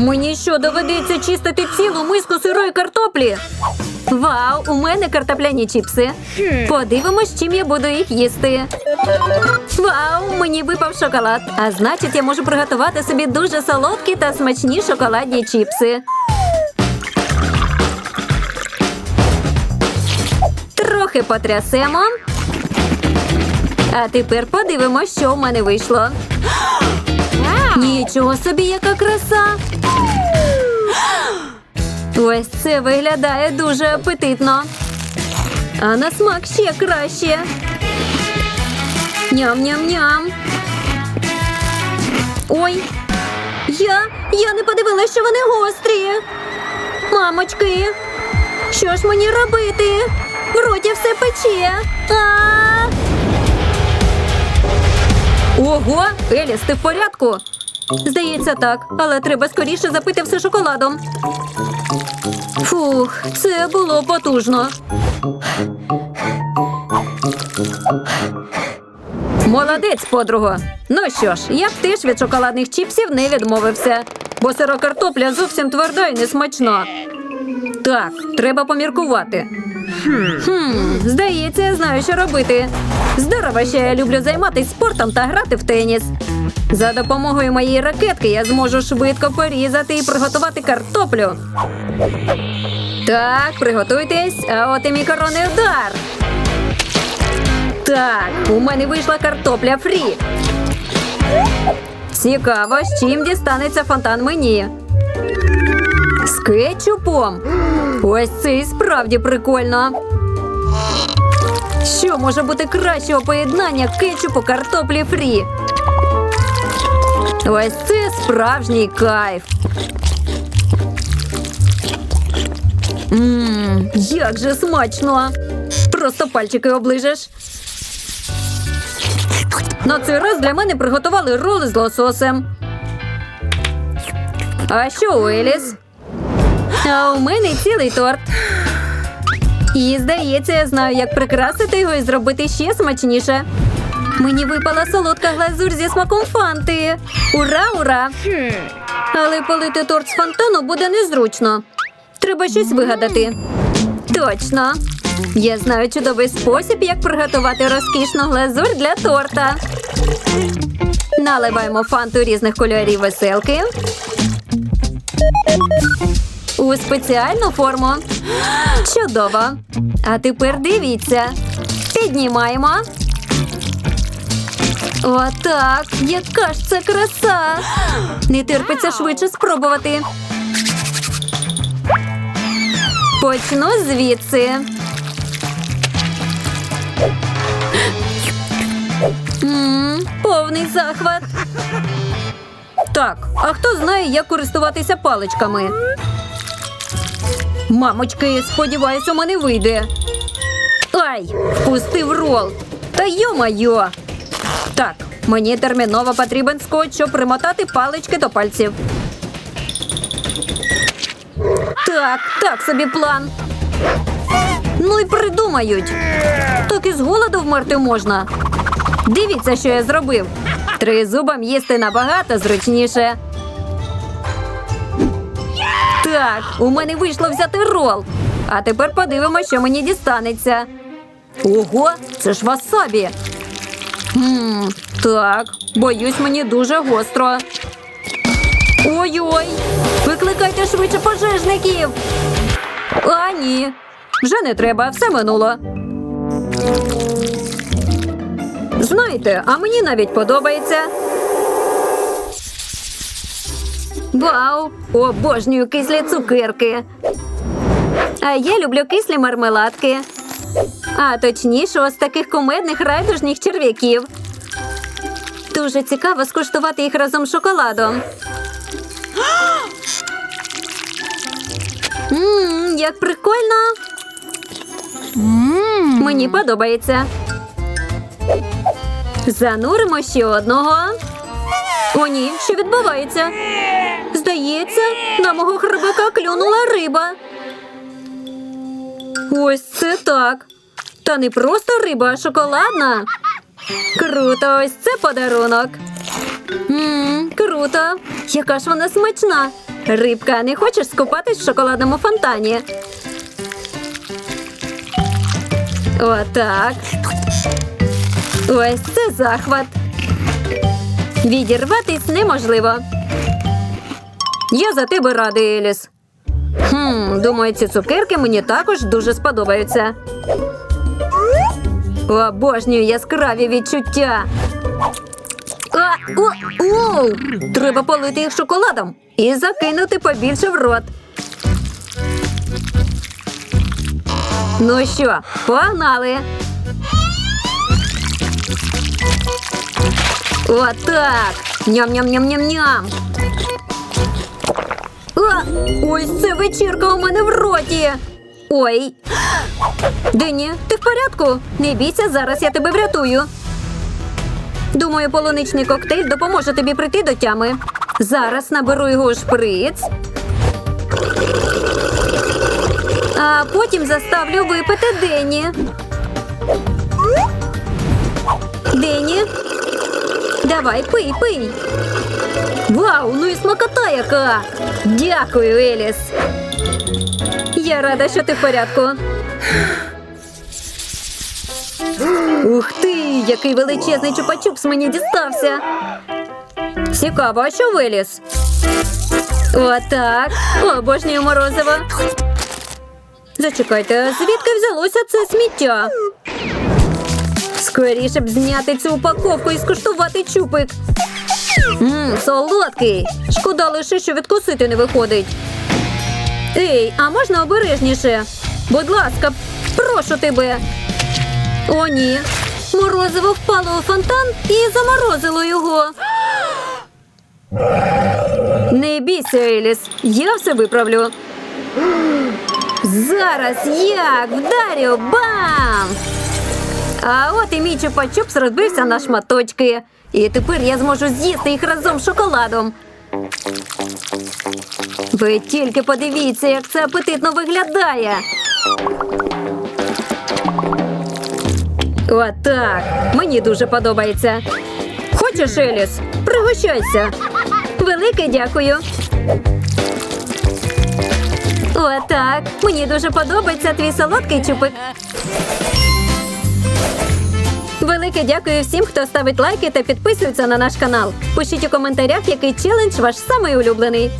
Мені що доведеться чистити цілу миску сирої картоплі? Вау, у мене картопляні чіпси. Подивимось, чим я буду їх їсти. Вау, мені випав шоколад. А значить, я можу приготувати собі дуже солодкі та смачні шоколадні чіпси. Трохи потрясемо. А тепер подивимось, що в мене вийшло. Нічого собі, яка краса. Ось це виглядає дуже апетитно. А на смак ще краще. Ням-ням-ням. Ой. Я. Я не подивилася, що вони гострі. Мамочки. Що ж мені робити? В роті все пече. А! Ого, Еліс, ти в порядку? Здається, так, але треба скоріше запити все шоколадом. Фух, це було потужно. Молодець, подруго. Ну що ж, я б теж від шоколадних чіпсів не відмовився, бо сира картопля зовсім тверда і несмачна. Так, треба поміркувати. Хм, здається, я знаю, що робити. Здорово, що я люблю займатися спортом та грати в теніс. За допомогою моєї ракетки я зможу швидко порізати і приготувати картоплю. Так, приготуйтесь, а от і мій удар. Так, у мене вийшла картопля фрі. Цікаво, з чим дістанеться фонтан мені. З кетчупом. Ось це і справді прикольно. Що може бути кращого поєднання кетчупу картоплі фрі? Ось це справжній кайф. Ммм, як же смачно! Просто пальчики оближеш. На цей раз для мене приготували роли з лососем. А що у Еліс? А у мене цілий торт. І здається, я знаю, як прикрасити його і зробити ще смачніше. Мені випала солодка глазурь зі смаком фанти. Ура, ура! Але полити торт з фонтану буде незручно. Треба щось вигадати. Точно. Я знаю чудовий спосіб, як приготувати розкішну глазурь для торта. Наливаємо фанту різних кольорів веселки у спеціальну форму. Чудово. А тепер дивіться. Піднімаємо. Отак. Яка ж це краса. Не терпиться швидше спробувати. Почну звідси. М, повний захват. Так, а хто знає, як користуватися паличками? Мамочки, сподіваюсь, у мене вийде. Ай, впустив рол. Та йо-майо. Так, мені терміново потрібен скотч, щоб примотати палички до пальців. Так, так собі план. Ну і придумають. Так і з голоду вмерти можна. Дивіться, що я зробив. Тризубом їсти набагато зручніше. Так, у мене вийшло взяти рол. А тепер подивимося, що мені дістанеться. Ого, це ж васабі. Так, боюсь, мені дуже гостро. Ой-ой! Викликайте швидше пожежників. А, ні. Вже не треба, все минуло. Знаєте, а мені навіть подобається. Вау! Обожнюю кислі цукерки. А я люблю кислі мармеладки. А точніше, ось таких кумедних райдужних черв'яків. Дуже цікаво скуштувати їх разом з шоколадом. Ммм, як прикольно. Мені подобається. Зануримо ще одного. О, ні, що відбувається? Здається, на мого хребака клюнула риба. Ось це так. Та не просто риба, а шоколадна. Круто, ось це подарунок. Ммм, круто! Яка ж вона смачна! Рибка, не хочеш скупатись в шоколадному фонтані? Отак. Ось це захват. Відірватись неможливо. Я за тебе радий, Еліс. Хм, думаю, ці цукерки мені також дуже сподобаються. Обожнюю яскраві відчуття. А, о, оу! Треба полити їх шоколадом і закинути побільше в рот. Ну що, погнали. Отак. Ням-ням-ням-ням-ням. Ось це вечірка у мене в роті. Ой. Дені, ти в порядку? Не бійся, зараз я тебе врятую. Думаю, полуничний коктейль допоможе тобі прийти до тями. Зараз наберу його шприц. А потім заставлю випити Дені. Дені. Давай, пий, пий. Вау, ну і смакота яка! Дякую, Еліс. Рада, що ти в порядку. Ух ти, який величезний чупа-чупс мені дістався. Цікаво, а що виліз? Отак. Обожнюю морозиво. Зачекайте, звідки взялося це сміття? Скоріше б зняти цю упаковку і скуштувати чупик. Мм, солодкий. Шкода лише, що відкусити не виходить. Ей, а можна обережніше? Будь ласка, прошу тебе. О, ні. Морозиво впало у фонтан і заморозило його. Не бійся, Еліс, я все виправлю. Зараз як вдарю бам! А от і мій чупа-чупс розбився на шматочки. І тепер я зможу з'їсти їх разом з шоколадом. Ви тільки подивіться, як це апетитно виглядає. Отак. Мені дуже подобається. Хочеш, Еліс? Пригощайся. Велике дякую. Отак. Мені дуже подобається твій солодкий чупик. Велике дякую всім, хто ставить лайки та підписується на наш канал. Пишіть у коментарях, який челендж ваш самий улюблений.